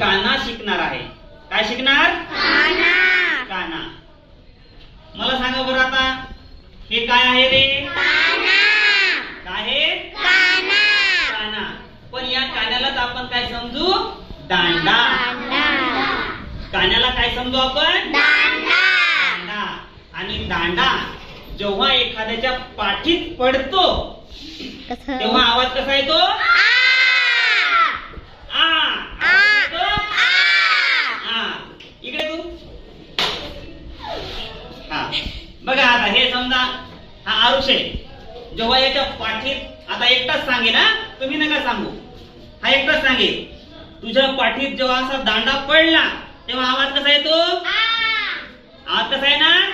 काना शिकणार आहे. काय शिकणार? काना. मला सांगा बरं आता हे काय आहे रे? काय काना. पण या कानालाच आपण काय समजू? दांडा. कानाला काय समजू आपण? दांडा. आणि दांडा जेव्हा एखाद्याच्या पाठीत पडतो तेव्हा आवाज कसा येतो? हा. बघा आता हे समजा हा आरुष आहे. जेव्हा याच्या पाठीत आता एकटाच सांगेन हा. तुम्ही नका सांगू. हा एकटाच सांगेल तुझ्या पाठीत जेव्हा असा दांडा पडला तेव्हा आवाज कसा येतो? आवाज कसा येणार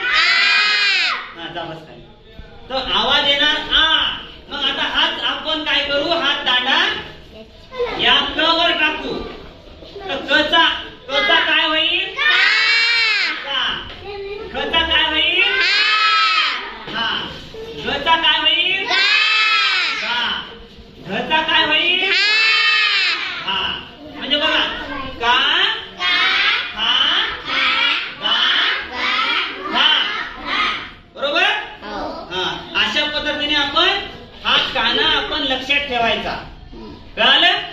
हा जा बस खाली. तो आवाज लक्षात ठेवायचा. कळालं?